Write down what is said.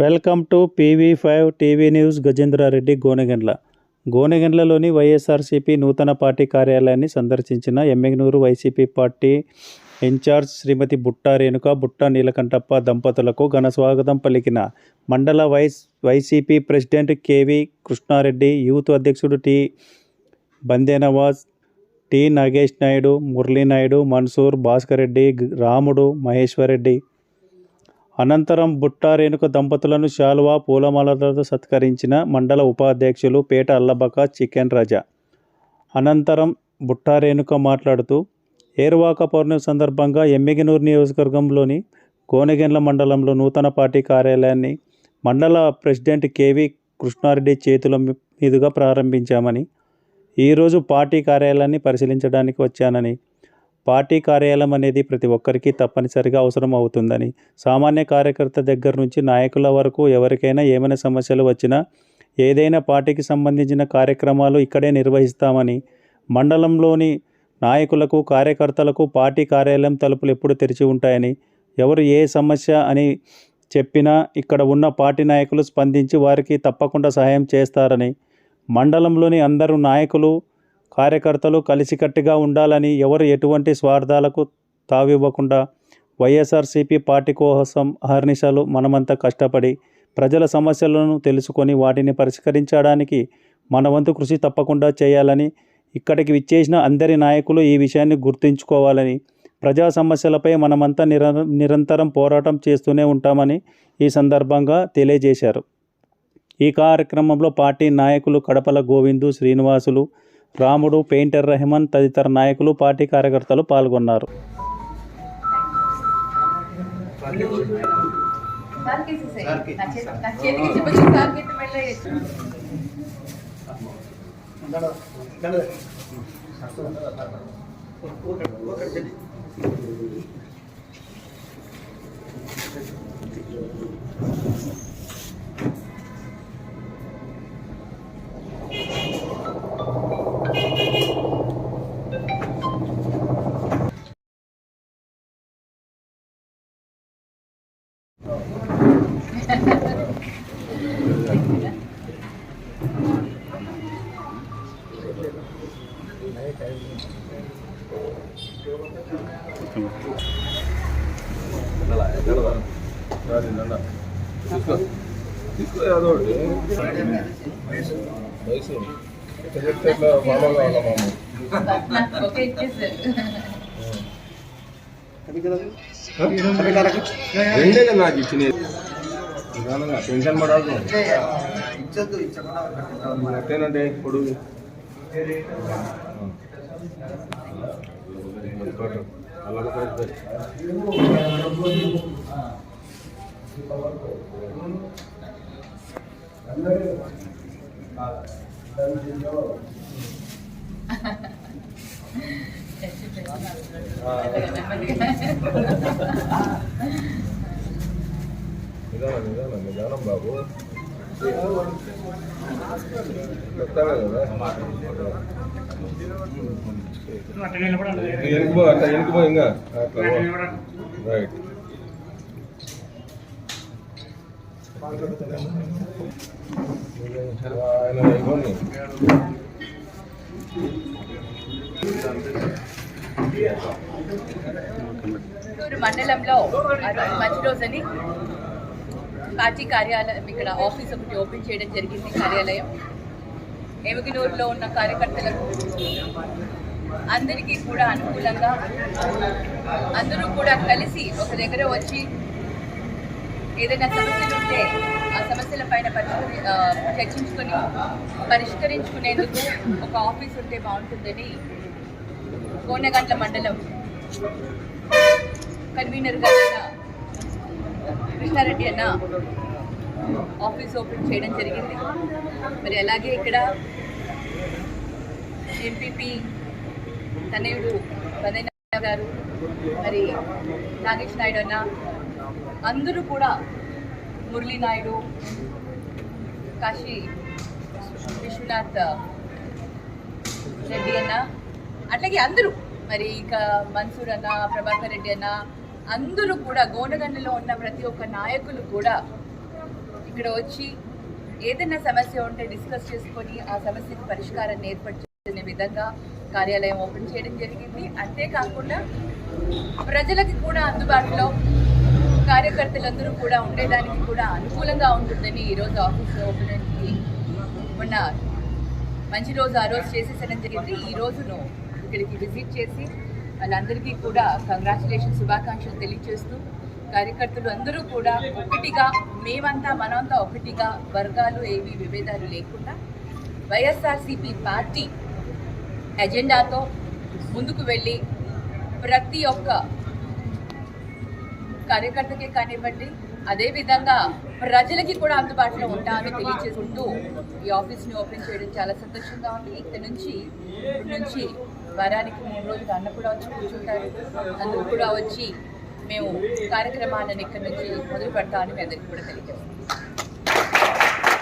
Welcome to PV five TV news Gajendra Reddy Gonegandla. గోనెగండ్లలోని YSRCP నూతన party కార్యాలయాన్ని సందర్శించిన Emmiganur YCP party incharge Srimati Butta Renuka Butta Neelakantappa దంపతులకు ఘన స్వాగతం పలికిన మండల vice YCP president KV Krishna Reddy youth అధ్యక్షుడు టి బందేనవాజ్ టి నాగేష్ నాయుడు మురళీ నాయుడు మన్సూర్ భాస్కర్ రెడ్డి రాముడు మహేశ్వర్ రెడ్డి అనంతరం బుట్టారేణుక దంపతులను శాలువా పూలమాలలతో సత్కరించిన మండల ఉపాధ్యక్షులు పేట అల్లబక చికెన్ రజా. అనంతరం బుట్టారేణుక మాట్లాడుతూ ఏర్వాక పౌర్ణమి సందర్భంగా ఎమ్మిగినూరు నియోజకవర్గంలోని కోనెగెండ్ల మండలంలో నూతన పార్టీ కార్యాలయాన్ని మండల ప్రెసిడెంట్ కేవి కృష్ణారెడ్డి చేతుల మీదుగా ప్రారంభించామని ఈరోజు పార్టీ కార్యాలయాన్ని పరిశీలించడానికి వచ్చానని పార్టీ కార్యాలయం అనేది ప్రతి ఒక్కరికి తప్పనిసరిగా అవసరం అవుతుందని. సామాన్య కార్యకర్త దగ్గర నుంచి నాయకుల వరకు ఎవరికైనా ఏమైనా సమస్యలు వచ్చినా ఏదైనా పార్టీకి సంబంధించిన కార్యక్రమాలు ఇక్కడే నిర్వహిస్తామని. మండలంలోని నాయకులకు కార్యకర్తలకు పార్టీ కార్యాలయం తలుపులు ఎప్పుడు తెరిచి ఉంటాయని. ఎవరు ఏ సమస్య అని చెప్పినా ఇక్కడ ఉన్న పార్టీ నాయకులు స్పందించి వారికి తప్పకుండా సహాయం చేస్తారని. మండలంలోని అందరూ నాయకులు కార్యకర్తలు కలిసికట్టుగా ఉండాలని ఎవరు ఎటువంటి స్వార్థాలకు తావివ్వకుండా వైఎస్ఆర్సీపీ పార్టీ కోసం అహర్నిశలు మనమంతా కష్టపడి ప్రజల సమస్యలను తెలుసుకొని వాటిని పరిష్కరించడానికి మన వంతు కృషి తప్పకుండా చేయాలని ఇక్కడికి విచ్చేసిన అందరి నాయకులు ఈ విషయాన్ని గుర్తుంచుకోవాలని ప్రజా సమస్యలపై మనమంతా నిర నిరంతరం పోరాటం చేస్తూనే ఉంటామని ఈ సందర్భంగా తెలియజేశారు. ఈ కార్యక్రమంలో పార్టీ నాయకులు కడపల గోవిందు శ్రీనివాసులు రాముడు పెయింటర్ రెహమాన్ తదితర నాయకులు పార్టీ కార్యకర్తలు పాల్గొన్నారు. సార్ తీసుకో వయసు చెప్తే కావాలా రెండే కదా నాకు ఇచ్చిన టెన్షన్ పడాలి ఎట్టేనంటే ఇప్పుడు నిదానం నిదానం నిదానం బాబు. ఎనికిపో అట్లా ఎనికిపో ఇంకా అట్లా రైట్ ఆయన ఇవ్వండి మండలంలో రోజు మంచి రోజని పార్టీ కార్యాలయం ఇక్కడ ఆఫీస్ ఒకటి ఓపెన్ చేయడం జరిగింది కార్యాలయం. ఎమగినూరులో ఉన్న కార్యకర్తలకు అందరికీ కూడా అనుకూలంగా అందరూ కూడా కలిసి ఒక దగ్గర వచ్చి ఏదైనా సమస్యలు ఉంటే ఆ సమస్యల పైన చర్చించుకొని పరిష్కరించుకునేందుకు ఒక ఆఫీస్ ఉంటే బాగుంటుందని కోనగంట్ల మండలం కన్వీనర్ కృష్ణారెడ్డి అన్న ఆఫీస్ ఓపెన్ చేయడం జరిగింది. మరి అలాగే ఇక్కడ ఎంపీపీ తనయుడు బందయ్య గారు మరి నాగేష్ నాయుడు అన్న అందరూ కూడా మురళీ నాయుడు కాశీ విశ్వనాథ్ రెడ్డి అన్న అట్లాగే అందరూ మరి ఇక మన్సూర్ అన్న ప్రభాకర్ రెడ్డి అన్న అందరూ కూడా గోనగండలో ఉన్న ప్రతి ఒక్క నాయకులు కూడా ఇక్కడ వచ్చి ఏదైనా సమస్య ఉంటే డిస్కస్ చేసుకొని ఆ సమస్యకి పరిష్కారాన్ని ఏర్పరచుకునే విధంగా కార్యాలయం ఓపెన్ చేయడం జరిగింది. అంతేకాకుండా ప్రజలకి కూడా అందుబాటులో కార్యకర్తలందరూ కూడా ఉండేదానికి కూడా అనుకూలంగా ఉంటుందని ఈరోజు ఆఫీస్ ఓపెన్కి మొన్న మంచి రోజు ఆ రోజు చేసేసడం జరిగింది. ఈ రోజును ఇక్కడికి విజిట్ చేసి వాళ్ళందరికీ కూడా కంగ్రాచులేషన్ శుభాకాంక్షలు తెలియజేస్తూ కార్యకర్తలు అందరూ కూడా ఒకటిగా మేమంతా మనంతా ఒకటిగా వర్గాలు ఏవి విభేదాలు లేకుండా వైఎస్ఆర్సీపీ పార్టీ ఎజెండాతో ముందుకు వెళ్ళి ప్రతి ఒక్క కార్యకర్తకే కానివ్వండి అదేవిధంగా ప్రజలకి కూడా అందుబాటులో ఉంటామని తెలియజేసుకుంటూ ఈ ఆఫీస్ని ఓపెన్ చేయడం చాలా సంతోషంగా ఉంది. ఇక్కడ నుంచి ఇప్పటి నుంచి వారానికి మూడు రోజులు అన్న కూడా వచ్చి కూర్చుంటారు. అందరూ కూడా వచ్చి మేము కార్యక్రమాలను ఇక్కడ నుంచి మొదలు పెడతామని మీ అందరికీ కూడా తెలియజేస్తాం